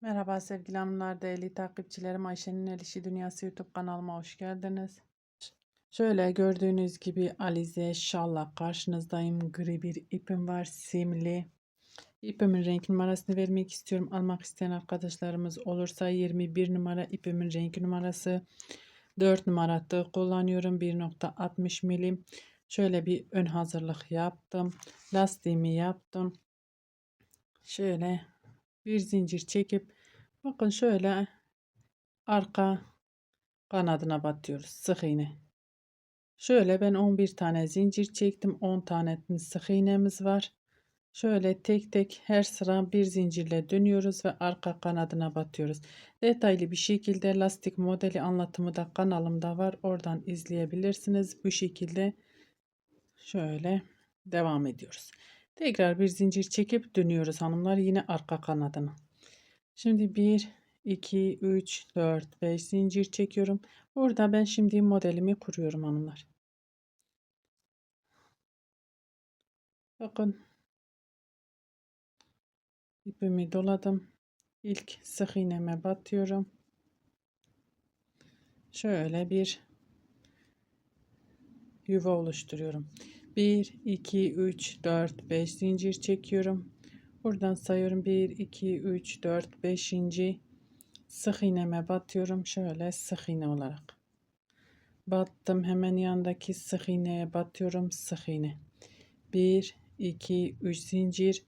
Merhaba sevgili hanımlar, değerli takipçilerim. Ayşe'nin El Dünyası YouTube kanalıma hoş geldiniz. Şöyle gördüğünüz gibi Alize şalla karşınızdayım. Gri bir ipim var, simli. İpimin renk numarasını vermek istiyorum. Almak isteyen arkadaşlarımız olursa 21 numara ipimin renk numarası. 4 numara kullanıyorum. 1.60 milim. Şöyle bir ön hazırlık yaptım. Lastiğimi yaptım. Şöyle bir zincir çekip bakın şöyle arka kanadına batıyoruz sık iğne. Şöyle ben 11 tane zincir çektim. 10 tane sık iğnemiz var. Şöyle tek tek her sıra bir zincirle dönüyoruz ve arka kanadına batıyoruz. Detaylı bir şekilde lastik modeli anlatımı da kanalımda var. Oradan izleyebilirsiniz. Bu şekilde şöyle devam ediyoruz. Tekrar bir zincir çekip dönüyoruz hanımlar yine arka kanadına. Şimdi 1, 2, 3, 4, 5 zincir çekiyorum. Burada ben şimdi modelimi kuruyorum hanımlar. Bakın. ipimi doladım. İlk sık iğneme batıyorum. Şöyle bir yuva oluşturuyorum. 1, 2, 3, 4, 5 zincir çekiyorum. Buradan sayıyorum 1, 2, 3, 4, 5. Sık iğneme batıyorum. Şöyle sık iğne olarak. Battım. Hemen yandaki sık iğneye batıyorum. Sık iğne. 1, 2, 3 zincir.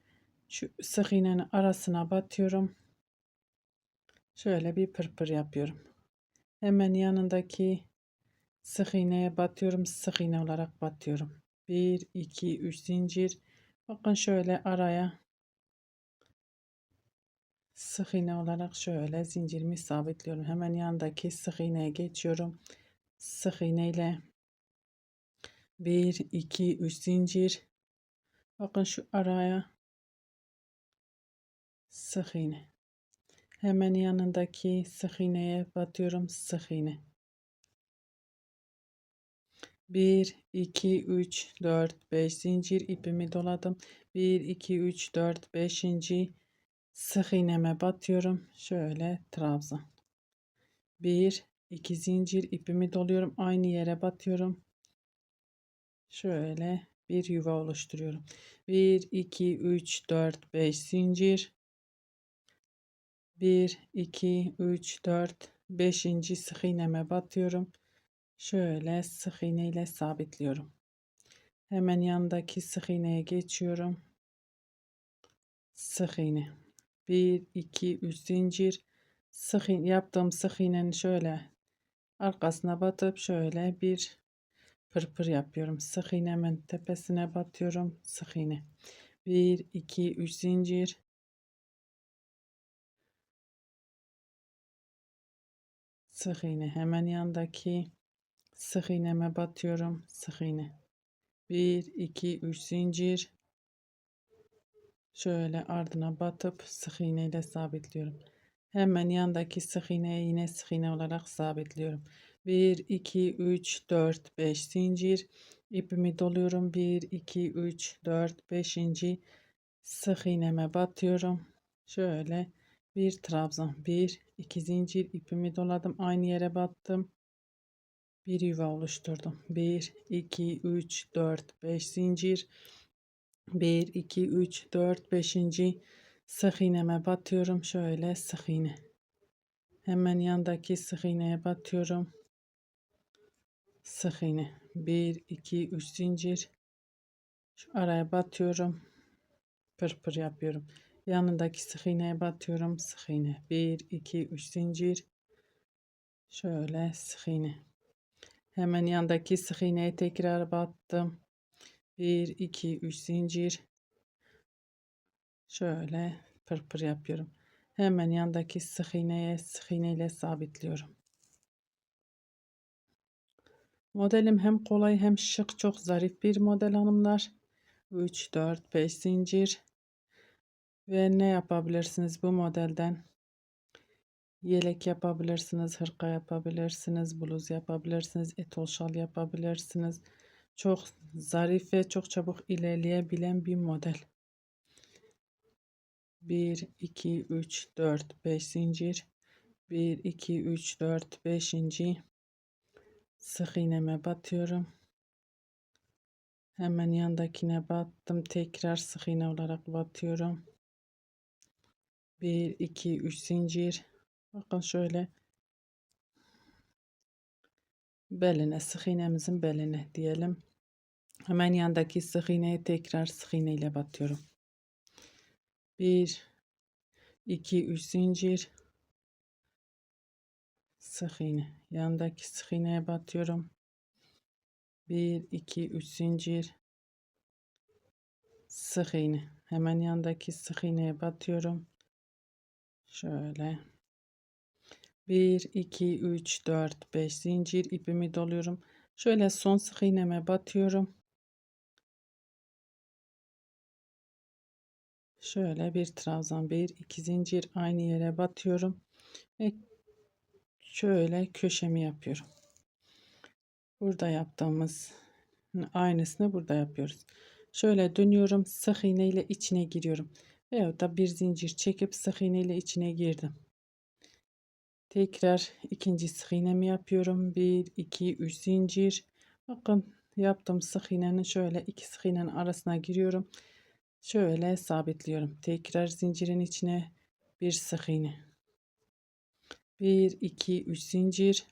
Şu sık iğnenin arasına batıyorum. Şöyle bir pırpır yapıyorum. Hemen yanındaki sık iğneye batıyorum. Sık iğne olarak batıyorum. 1, 2, 3 zincir. Bakın şöyle araya sık iğne olarak şöyle zincirimi sabitliyorum. Hemen yandaki sık iğneye geçiyorum. Sık iğne ile 1, 2, 3 zincir. Bakın şu araya sık iğne. Hemen yanındaki sık iğneye batıyorum. Sık iğne. 1, 2, 3, 4, 5 zincir ipimi doladım. 1, 2, 3, 4, 5. sık iğneme batıyorum. Şöyle trabzan. 1, 2 zincir ipimi doluyorum. Aynı yere batıyorum. Şöyle bir yuva oluşturuyorum. 1, 2, 3, 4, 5 zincir. 1, 2, 3, 4, 5. sık iğneme batıyorum. Şöyle sık iğne ile sabitliyorum. Hemen yanındaki sık iğneye geçiyorum. Sık iğne. 1 2 3 zincir sık iğne yaptığım sık iğnenin şöyle arkasına batıp şöyle bir pırpır yapıyorum. Sık iğnemin tepesine batıyorum. Sık iğne. 1 2 3 zincir sık iğne hemen yandaki sık iğneme batıyorum sık iğne. 1 2 3 zincir. Şöyle ardına batıp sık iğne ile sabitliyorum. Hemen yandaki sık iğneye yine sık iğne olarak sabitliyorum. 1 2 3 4 5 zincir. İpimi doluyorum. 1 2 3 4 5. sık iğneme batıyorum. Şöyle bir trabzan. Bir iki zincir. İpimi doladım. Aynı yere battım bir yuva oluşturdum. 1, 2, 3, 4, 5 zincir. 1, 2, 3, 4, 5. sık iğneme batıyorum. Şöyle sık iğne. Hemen yandaki sık iğneye batıyorum. Sık iğne. 1, 2, 3 zincir. Şu araya batıyorum. Pırpır yapıyorum. Yanındaki sık iğneye batıyorum. Sık iğne. 1, 2, 3 zincir. Şöyle sık iğne. Hemen yandaki sık iğneye tekrar battım. 1 2 3 zincir. Şöyle pırpır yapıyorum. Hemen yandaki sık iğneye sık iğne ile sabitliyorum. Modelim hem kolay hem şık çok zarif bir model hanımlar. 3 4 5 zincir. Ve ne yapabilirsiniz bu modelden? Yelek yapabilirsiniz, hırka yapabilirsiniz, bluz yapabilirsiniz, etol şal yapabilirsiniz. Çok zarif ve çok çabuk ilerleyebilen bir model. 1 2 3 4 5 zincir 1 2 3 4 5. sık iğneme batıyorum hemen yandakine battım tekrar sık iğne olarak batıyorum 1 2 3 zincir bakın şöyle. Beline sık iğnemizin beline diyelim. Hemen yandaki sık iğneye tekrar sık iğne ile batıyorum. 1 2 3 zincir. Sık iğne yandaki sık iğneye batıyorum. 1 2 3 zincir. Sık iğne hemen yandaki sık iğneye batıyorum. Şöyle 1 2 3 4 5 zincir ipimi doluyorum. Şöyle son sık iğneme batıyorum. Şöyle bir trabzan bir iki zincir aynı yere batıyorum ve şöyle köşemi yapıyorum. Burada yaptığımız aynısını burada yapıyoruz. Şöyle dönüyorum sık iğne ile içine giriyorum. Veyahut da bir zincir çekip sık iğne ile içine girdim tekrar ikinci sık iğnemi yapıyorum. 1 2 3 zincir. Bakın yaptım sık iğnenin şöyle iki sık iğnenin arasına giriyorum. Şöyle sabitliyorum. Tekrar zincirin içine bir sık iğne. 1 2 3 zincir.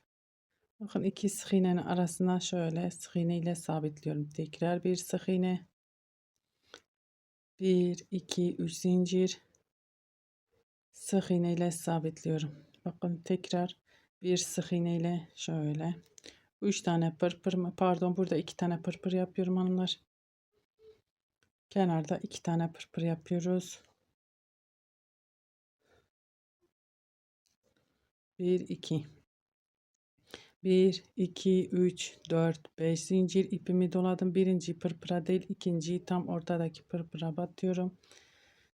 Bakın iki sık iğnenin arasına şöyle sık iğne ile sabitliyorum. Tekrar bir sık iğne. 1 2 3 zincir. Sık iğne ile sabitliyorum bakın tekrar bir sık iğne ile şöyle. 3 tane pırpır mı? Pardon burada 2 tane pırpır yapıyorum hanımlar. Kenarda 2 tane pırpır yapıyoruz. 1 2 1 2 3 4 5 zincir ipimi doladım. Birinci pırpıra değil ikinciyi tam ortadaki pırpıra batıyorum.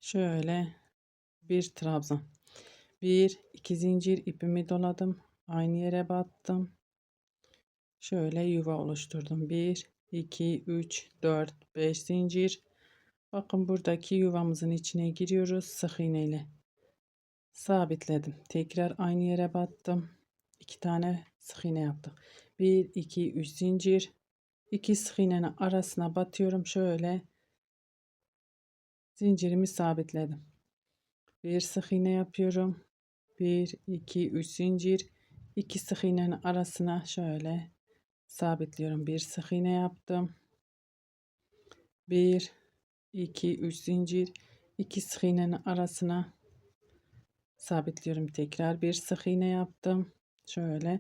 Şöyle bir trabzan 1 2 zincir ipimi doladım. Aynı yere battım. Şöyle yuva oluşturdum. 1 2 3 4 5 zincir. Bakın buradaki yuvamızın içine giriyoruz. Sık iğne sabitledim. Tekrar aynı yere battım. İki tane sık iğne yaptık. 1 2 3 zincir. İki sık iğnenin arasına batıyorum. Şöyle zincirimi sabitledim. Bir sık iğne yapıyorum 1 2 3 zincir. İki sık iğnenin arasına şöyle sabitliyorum. Bir sık iğne yaptım. 1 2 3 zincir. İki sık iğnenin arasına sabitliyorum. Tekrar bir sık iğne yaptım. Şöyle.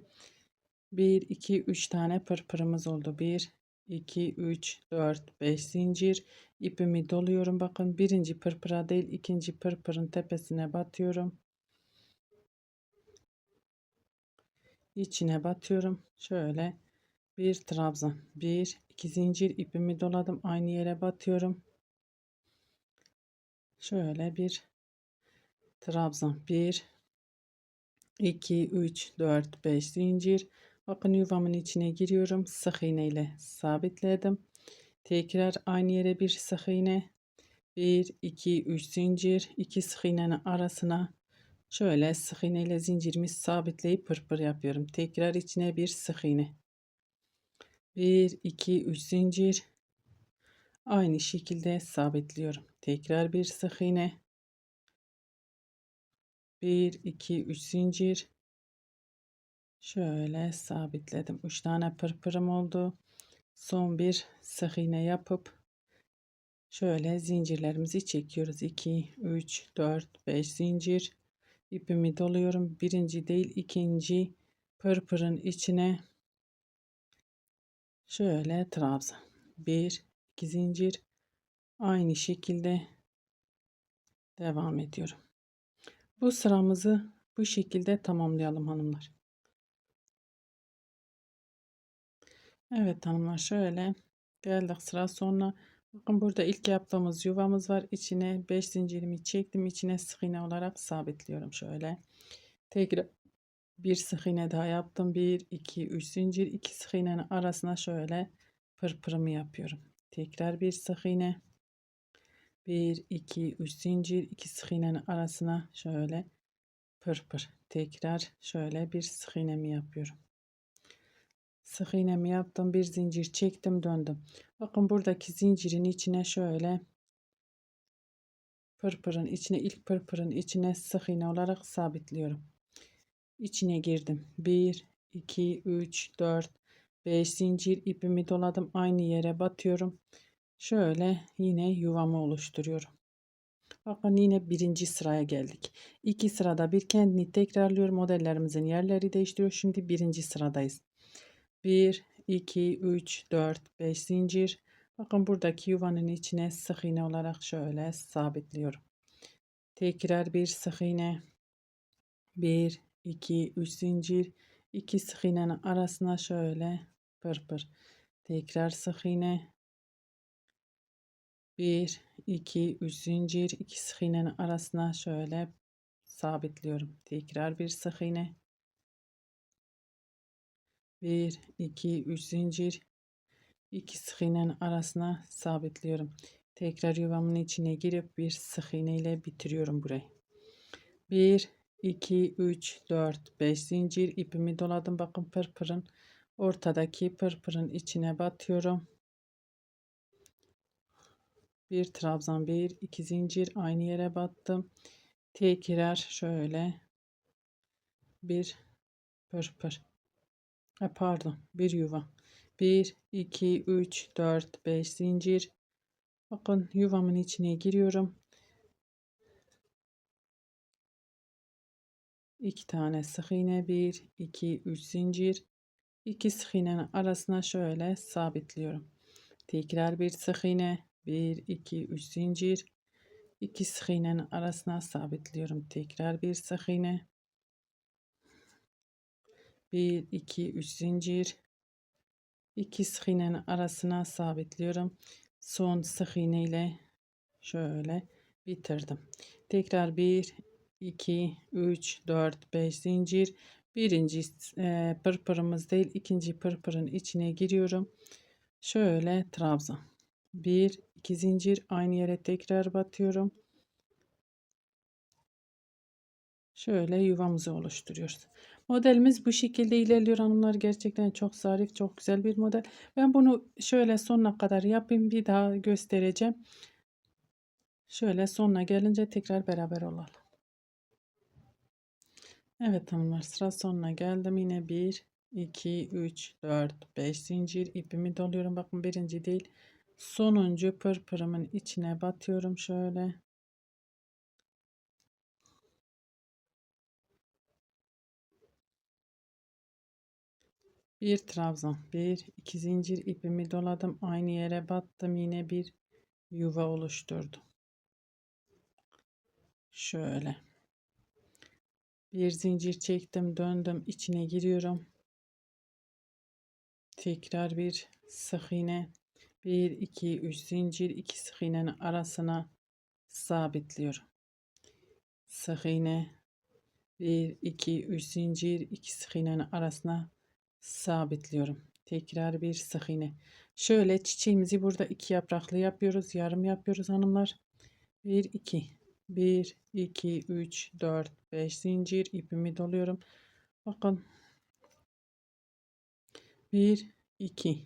1 2 3 tane pırpırımız oldu. 1 2 3 4 5 zincir. İpimi doluyorum. Bakın birinci pırpıra değil ikinci pırpırın tepesine batıyorum içine batıyorum. Şöyle bir trabzan bir iki zincir ipimi doladım. Aynı yere batıyorum. Şöyle bir trabzan 1 2 3 4 5 zincir. Bakın yuvamın içine giriyorum. Sık iğne ile sabitledim. Tekrar aynı yere bir sık iğne. 1 2 3 zincir. 2 sık iğnenin arasına şöyle sık iğne ile zincirimi sabitleyip pırpır yapıyorum. Tekrar içine bir sık iğne 1 2 3 zincir. Aynı şekilde sabitliyorum. Tekrar bir sık iğne 1 2 3 zincir. Şöyle sabitledim. 3 tane pırpırım oldu. Son bir sık iğne yapıp şöyle zincirlerimizi çekiyoruz. 2 3 4 5 zincir ipimi doluyorum birinci değil ikinci pırpırın içine şöyle trabzan 1 2 zincir aynı şekilde devam ediyorum bu sıramızı bu şekilde tamamlayalım hanımlar. Evet hanımlar şöyle geldik sıra sonuna. Bakın burada ilk yaptığımız yuvamız var. İçine 5 zincirimi çektim. İçine sık iğne olarak sabitliyorum şöyle. Tekrar bir sık iğne daha yaptım. 1 2 3 zincir 2 sık iğnenin arasına şöyle pırpırımı yapıyorum. Tekrar bir sık iğne. 1 2 3 zincir 2 sık iğnenin arasına şöyle pır pır tekrar şöyle bir sık iğnemi yapıyorum. Sık iğnemi yaptım. Bir zincir çektim döndüm. Bakın buradaki zincirin içine şöyle pırpırın içine ilk pırpırın içine sık iğne olarak sabitliyorum. İçine girdim. 1 2 3 4 5 zincir ipimi doladım. Aynı yere batıyorum. Şöyle yine yuvamı oluşturuyorum. Bakın yine birinci sıraya geldik. İki sırada bir kendini tekrarlıyor. Modellerimizin yerleri değiştiriyor. Şimdi birinci sıradayız. 1, 2, 3, 4, 5 zincir. Bakın buradaki yuvanın içine sık iğne olarak şöyle sabitliyorum. Tekrar bir sık iğne. 1, 2, 3 zincir. 2 sık iğnenin arasına şöyle pır pır. Tekrar sık iğne. 1, 2, 3 zincir. 2 sık iğnenin arasına şöyle sabitliyorum. Tekrar bir sık iğne. 1 2 3 zincir 2 sık iğnenin arasına sabitliyorum. Tekrar yuvamın içine girip bir sık iğne ile bitiriyorum burayı. 1 2 3 4 5 zincir ipimi doladım. Bakın pırpırın ortadaki pırpırın içine batıyorum. Bir trabzan bir iki zincir aynı yere battım. Tekrar şöyle bir pırpır Ha, pardon bir yuva. 1, 2, 3, 4, 5 zincir. Bakın yuvamın içine giriyorum. 2 tane sık iğne 1, 2, 3 zincir. 2 sık iğnenin arasına şöyle sabitliyorum. Tekrar bir sık iğne 1, 2, 3 zincir. 2 sık iğnenin arasına sabitliyorum. Tekrar bir sık iğne 1 2 3 zincir. 2 sık iğnenin arasına sabitliyorum. Son sık iğne ile şöyle bitirdim. Tekrar 1 2 3 4 5 zincir. Birinci e, pırpırımız değil ikinci pırpırın içine giriyorum. Şöyle trabzan. 1 2 zincir aynı yere tekrar batıyorum. Şöyle yuvamızı oluşturuyoruz Modelimiz bu şekilde ilerliyor hanımlar. Gerçekten çok zarif, çok güzel bir model. Ben bunu şöyle sonuna kadar yapayım. Bir daha göstereceğim. Şöyle sonuna gelince tekrar beraber olalım. Evet hanımlar sıra sonuna geldim. Yine 1, 2, 3, 4, 5 zincir ipimi doluyorum. Bakın birinci değil. Sonuncu pırpırımın içine batıyorum şöyle. Bir trabzan, bir iki zincir ipimi doladım. Aynı yere battım. Yine bir yuva oluşturdum. Şöyle. Bir zincir çektim, döndüm, içine giriyorum. Tekrar bir sık iğne. 1 2 3 zincir, 2 sık iğnenin arasına sabitliyorum. Sık iğne 1 2 3 zincir, 2 sık iğnenin arasına sabitliyorum. Tekrar bir sık iğne. Şöyle çiçeğimizi burada iki yapraklı yapıyoruz. Yarım yapıyoruz hanımlar. 1 2 1 2 3 4 5 zincir ipimi doluyorum. Bakın 1 2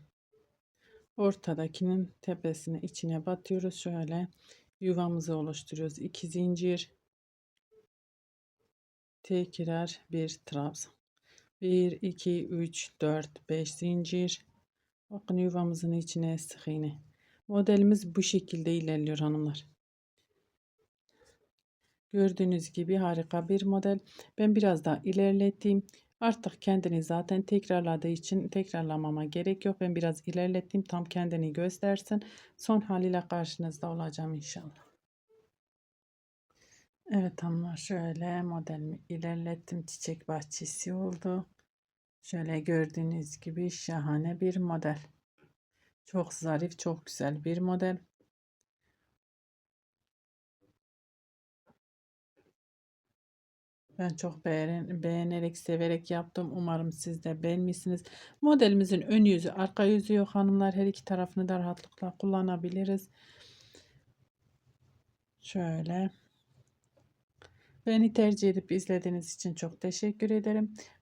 ortadakinin tepesine içine batıyoruz. Şöyle yuvamızı oluşturuyoruz. 2 zincir tekrar bir trabzan. 1 2 3 4 5 zincir. Bakın yuvamızın içine sık iğne. Modelimiz bu şekilde ilerliyor hanımlar. Gördüğünüz gibi harika bir model. Ben biraz daha ilerleteyim. Artık kendini zaten tekrarladığı için tekrarlamama gerek yok. Ben biraz ilerlettim tam kendini göstersin. Son haliyle karşınızda olacağım inşallah. Evet hanımlar şöyle modelimi ilerlettim. Çiçek bahçesi oldu Şöyle gördüğünüz gibi şahane bir model. Çok zarif, çok güzel bir model. Ben çok beğen beğenerek, severek yaptım. Umarım siz de beğenmişsiniz. Modelimizin ön yüzü, arka yüzü yok hanımlar. Her iki tarafını da rahatlıkla kullanabiliriz. Şöyle. Beni tercih edip izlediğiniz için çok teşekkür ederim.